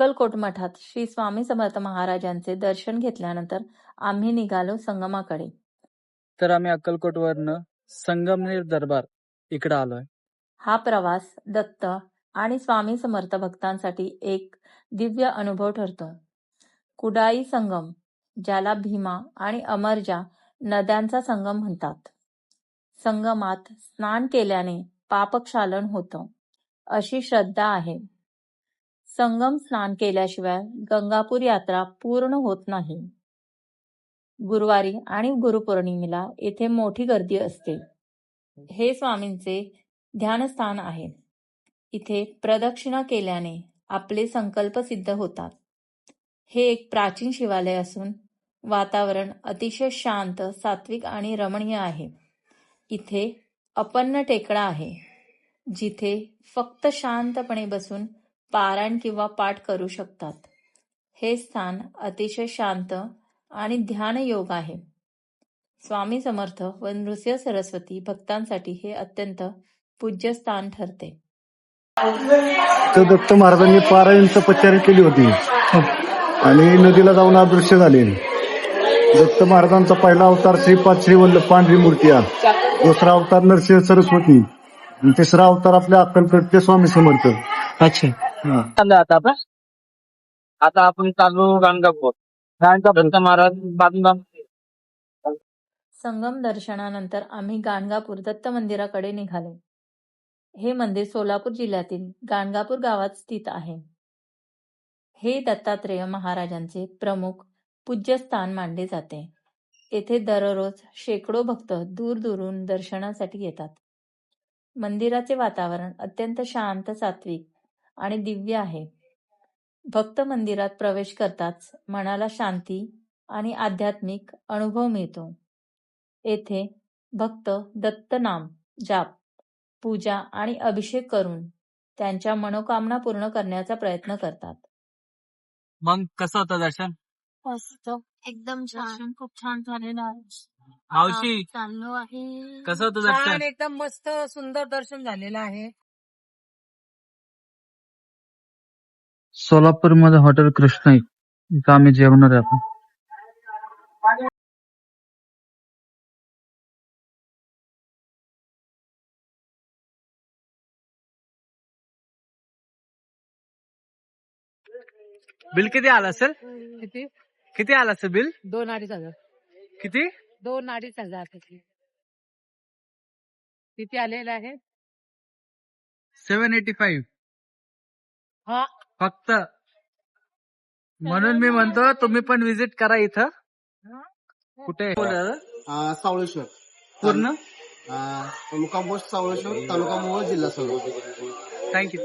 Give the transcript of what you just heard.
अक्कलकोट मठात श्री स्वामी समर्थ महाराजांचे दर्शन घेतल्यानंतर आम्ही निघालो संगमाकडे. तर आम्ही अक्कलकोटवरनं संगमनेर दरबार इकडे आलोय. हा प्रवास दत्त आणि स्वामी समर्थ भक्तांसाठी एक दिव्य अनुभव ठरतो. कुडाई संगम ज्याला भीमा आणि अमरजा नद्यांचा संगम म्हणतात. संगमात स्नान केल्याने पापक्षालन होतं अशी श्रद्धा आहे. संगम स्नान केल्याशिवाय गंगापूर यात्रा पूर्ण होत नाही. गुरुवारी आणि गुरुपौर्णिमेला येथे मोठी गर्दी असते. हे स्वामींचे ध्यानस्थान आहे. इथे प्रदक्षिणा केल्याने आपले संकल्प सिद्ध होतात. हे एक प्राचीन शिवालय असून वातावरण अतिशय शांत सात्विक आणि रमणीय आहे. इथे अपन्न टेकडा आहे. जिथे फक्त शांतपणे बसून पारायण किंवा पाठ करू शकतात. हे स्थान अतिशय शांत आणि ध्यान योग आहे. स्वामी समर्थ व नृसिंह सरस्वती भक्तांसाठी हे अत्यंत पूज्य स्थान ठरते. तर दत्त महाराजांनी पारायण तपश्चर्या केली होती. आणि नदीला जाऊन अदृश्य झाले. दत्त महाराजांचा पहिला अवतार श्रीपाद श्रीवल्लभ पांढरी मूर्ती आहे दुसरा अवतार नरसिंह सरस्वती तिसरा अवतार आपल्या अक्कलकडचे स्वामी समर्थ. अच्छा. चाललो आता आपण आता आपण चालू गाणगापूर गाणगापूर दत्त महाराज संगम दर्शनानंतर आम्ही गाणगापूर दत्त मंदिराकडे निघाले. हे मंदिर सोलापूर जिल्ह्यातील गाणगापूर गावात स्थित आहे. हे दत्तात्रेय महाराजांचे प्रमुख पूज्य स्थान मानले जाते. येथे दररोज शेकडो भक्त दूर दूरून दर्शनासाठी येतात. मंदिराचे वातावरण अत्यंत शांत सात्विक आणि दिव्य आहे. भक्त मंदिरात प्रवेश करताच मनाला शांती आणि आध्यात्मिक अनुभव मिळतो. येथे भक्त दत्तनाम जाप पूजा आणि अभिषेक करून त्यांच्या मनोकामना पूर्ण करण्याचा प्रयत्न करतात. मग कसं होतं दर्शन? मस्त. एकदम छान. खूप छान झालेलं आहे. मावशी. चाललो आहे. कसं होतं छान दर्शन? एकदम मस्त सुंदर दर्शन झालेलं आहे. सोलापूरमध्ये हॉटेल कृष्ण इथं आम्ही जेवणार आहे आपण बिल किती आलं असेल? किती? किती आलं असेल बिल? दोन अडीच हजार. किती? दोन अडीच हजार. किती किती आलेलं आहे? Seven eighty five. फक्त म्हणून मी म्हणतो तुम्ही पण विजिट करा इथं. कुठे? अं, सावळेश्वर. पूर्ण? अं, मुक्काम पोस्ट सावळेश्वर तालुका मोहोळ जिल्हा सोलापूर थँक्यू